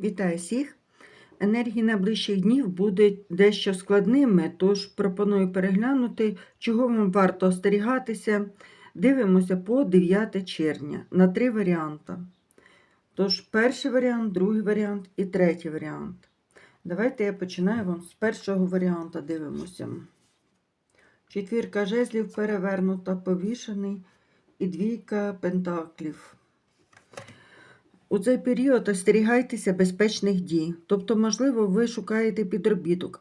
Вітаю всіх! Енергії найближчих днів будуть дещо складними, тож пропоную переглянути, чого вам варто остерігатися. Дивимося по 9 червня на три варіанти. Тож, перший варіант, другий варіант і третій варіант. Давайте я починаю вам з першого варіанту. Дивимося. Четвірка жезлів перевернута, повішений і двійка пентаклів. У цей період остерігайтеся безпечних дій. Тобто, можливо, ви шукаєте підробіток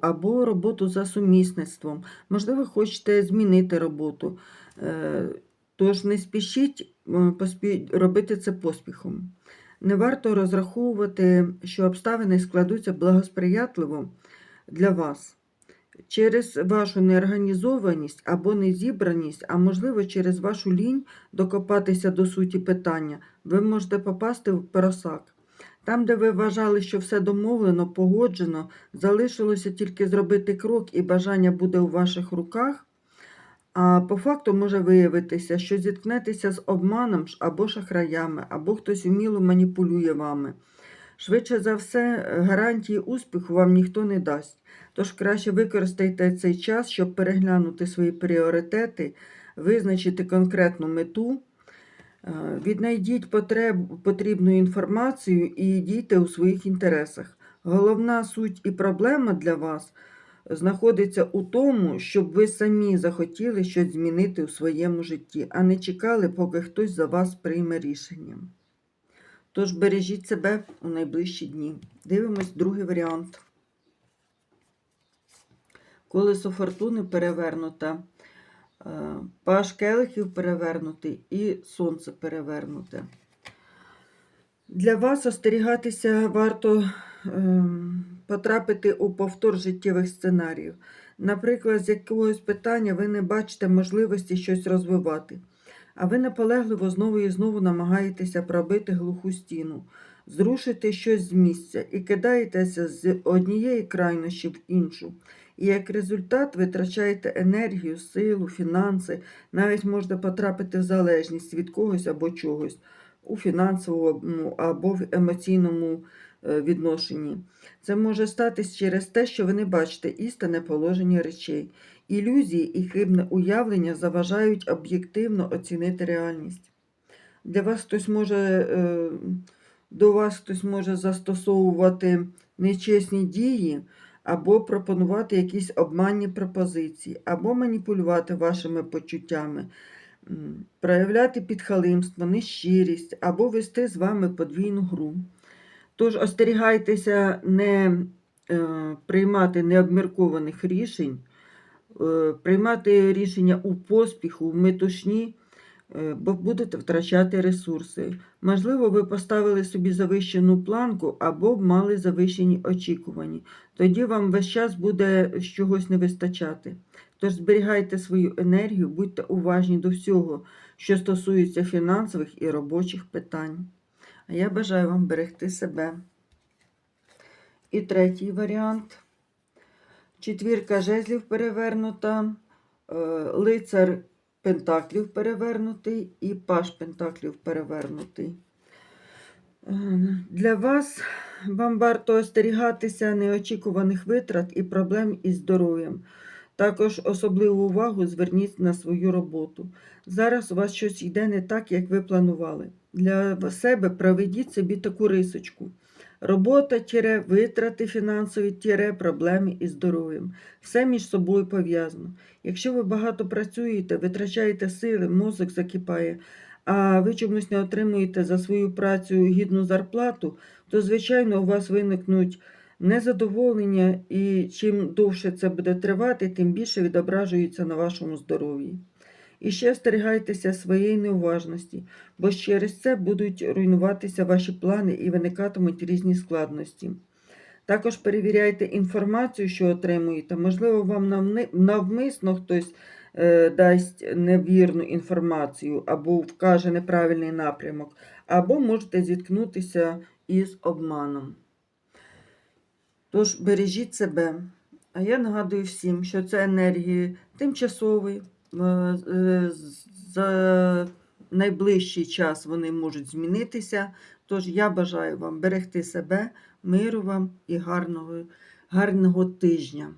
або роботу за сумісництвом. Можливо, хочете змінити роботу. Е, Тож не спішіть робити це поспіхом. Не варто розраховувати, що обставини складуться благосприятливо для вас. Через вашу неорганізованість або незібраність, а можливо через вашу лінь докопатися до суті питання, ви можете попасти в просак. Там, де ви вважали, що все домовлено, погоджено, залишилося тільки зробити крок, і бажання буде у ваших руках. А по факту може виявитися, що зіткнетеся з обманом або шахраями, або хтось вміло маніпулює вами. Швидше за все, гарантії успіху вам ніхто не дасть. Тож краще використайте цей час, щоб переглянути свої пріоритети, визначити конкретну мету, е, віднайдіть потреб, потрібну інформацію і дійте у своїх інтересах. Головна суть і проблема для вас знаходиться у тому, щоб ви самі захотіли щось змінити у своєму житті, а не чекали, поки хтось за вас прийме рішення. Тож бережіть себе у найближчі дні. Дивимось другий варіант. Колесо фортуни перевернута, е, паш келихів перевернутий і сонце перевернуте. Для вас остерігатися варто ем, потрапити у повтор життєвих сценаріїв. Наприклад, з якогось питання ви не бачите можливості щось розвивати, а ви наполегливо знову і знову намагаєтеся пробити глуху стіну, зрушити щось з місця і кидаєтеся з однієї крайнощі в іншу. І як результат витрачаєте енергію, силу, фінанси, навіть можете потрапити в залежність від когось або чогось у фінансовому або в емоційному е, відношенні. Це може статись через те, що ви не бачите істинне положення речей. Ілюзії і хибне уявлення заважають об'єктивно оцінити реальність. Для вас хтось може, е, до вас хтось може застосовувати нечесні дії, або пропонувати якісь обманні пропозиції, або маніпулювати вашими почуттями, проявляти підхалимство, нещирість, або вести з вами подвійну гру. Тож остерігайтеся не е, приймати необміркованих рішень, е, приймати рішення у поспіху, в метушні, бо будете втрачати ресурси. Можливо, ви поставили собі завищену планку або мали завищені очікування. Тоді вам весь час буде чогось не вистачати. Тож зберігайте свою енергію, будьте уважні до всього, що стосується фінансових і робочих питань. А я бажаю вам берегти себе. І третій варіант. Четвірка жезлів перевернута, е, лицар пентаклів перевернутий і паш пентаклів перевернутий. Е, Для вас вам варто остерігатися неочікуваних витрат і проблем із здоров'ям. Також особливу увагу зверніть на свою роботу. Зараз у вас щось йде не так, як ви планували. Для себе проведіть собі таку рисочку. Робота тіре, витрати фінансові тіре, проблеми із здоров'ям. Все між собою пов'язано. Якщо ви багато працюєте, витрачаєте сили, мозок закипає, а ви чомусь не отримуєте за свою працю гідну зарплату, то, звичайно, у вас виникнуть незадоволення, і чим довше це буде тривати, тим більше відображується на вашому здоров'ї. І ще остерігайтеся своєї неуважності, бо через це будуть руйнуватися ваші плани і виникатимуть різні складності. Також перевіряйте інформацію, що отримуєте. Можливо, вам навмисно хтось е, дасть невірну інформацію або вкаже неправильний напрямок, або можете зіткнутися із обманом. Тож бережіть себе. А я нагадую всім, що це енергії тимчасові, е, за- найближчий час вони можуть змінитися. Тож я бажаю вам берегти себе, миру вам і гарного, гарного тижня.